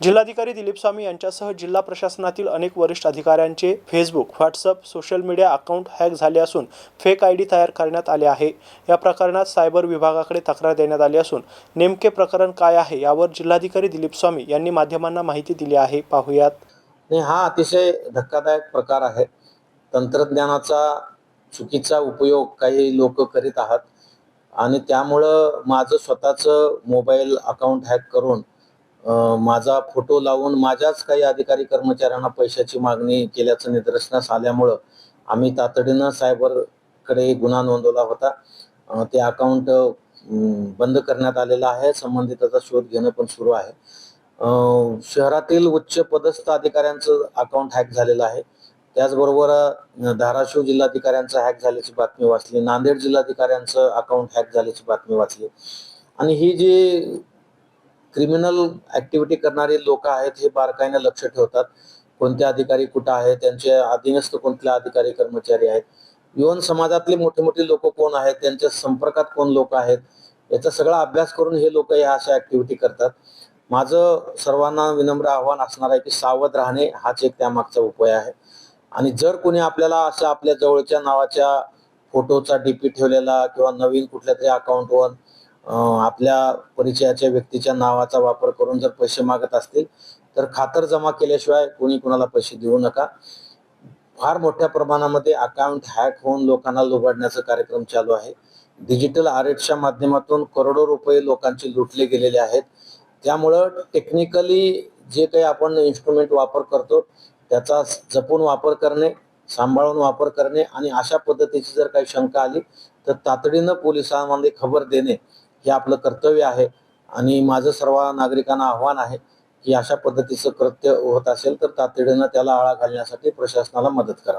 जिल्हाधिकारी दिलीप स्वामी यांच्यासह जिल्हा प्रशासनातील अनेक वरिष्ठ अधिकाऱ्यांचे Facebook WhatsApp social media account hack झाले असून फेक आय डी तयार करण्यात आले आहे. या प्रकरणात सायबर विभागाकडे तक्रार देण्यात आली असून नेमके प्रकरण काय आहे यावर जिल्हाधिकारी दिलीप स्वामी यांनी माध्यमांना माहिती दिली आहे. पाहुयात. नाही हा अतिशय धक्कादायक प्रकार आहे. तंत्रज्ञानाचा चुकीचा उपयोग काही लोक करीत आहात आणि त्यामुळं माझं स्वतःचं मोबाईल अकाउंट हॅक करून माझा फोटो लावून माझ्याच काही अधिकारी कर्मचाऱ्यांना पैशाची मागणी केल्याचं निदर्शनास आल्यामुळं आम्ही तातडीनं सायबरकडे गुन्हा नोंदवला होता. ते अकाउंट बंद करण्यात आलेलं आहे. संबंधिताचा शोध घेणं पण सुरू आहे. शहरातील उच्च पदस्थ अधिकाऱ्यांचं अकाउंट हॅक झालेलं आहे. त्याचबरोबर धाराशिव जिल्हाधिकाऱ्यांचं हॅक झाल्याची बातमी वाचली. नांदेड जिल्हाधिकाऱ्यांचं अकाउंट हॅक झाल्याची बातमी वाचली. आणि ही जी क्रिमिनल ऍक्टिव्हिटी करणारे लोक आहेत हे बारकाईने लक्ष ठेवतात. कोणते अधिकारी कुठं आहेत? त्यांचे अधीनस्थ कोणते अधिकारी कर्मचारी आहेत? इव्हन समाजातले मोठे मोठे लोक कोण आहेत? त्यांच्या संपर्कात कोण लोक आहेत? याचा सगळा अभ्यास करून हे लोक या अशा ऍक्टिव्हिटी करतात. माझं सर्वांना विनम्र आव्हान असणार आहे की सावध राहणे हाच एक त्यामागचा उपाय आहे. आणि जर कोणी आपल्याला अशा आपल्या जवळच्या नावाच्या फोटोचा डीपी ठेवलेला किंवा नवीन कुठल्या तरी अकाउंटवर आपल्या परिचयाच्या व्यक्तीच्या नावाचा वापर करून जर पैसे मागत असतील तर खातर जमा केल्याशिवाय कोणी कोणाला पैसे देऊ नका. फार मोठ्या प्रमाणामध्ये अकाउंट हॅक होऊन लोकांना लुबाडण्याचा कार्यक्रम चालू आहे. डिजिटल आरेटच्या माध्यमातून करोडो रुपये लोकांचे लुटले गेलेले आहेत. त्यामुळं टेक्निकली जे काही आपण इन्स्ट्रुमेंट वापर करतो त्याचा जपून वापर करणे सांभाळून वापर करणे आणि अशा पद्धतीची जर काही शंका आली तर तातडीनं पोलिसांमध्ये खबर देणे हे आपलं कर्तव्य आहे आणि माझं सर्व नागरिकांना आव्हान आहे की अशा पद्धतीचं कृत्य होत असेल तर तातडीनं त्याला आळा घालण्यासाठी प्रशासनाला मदत करा.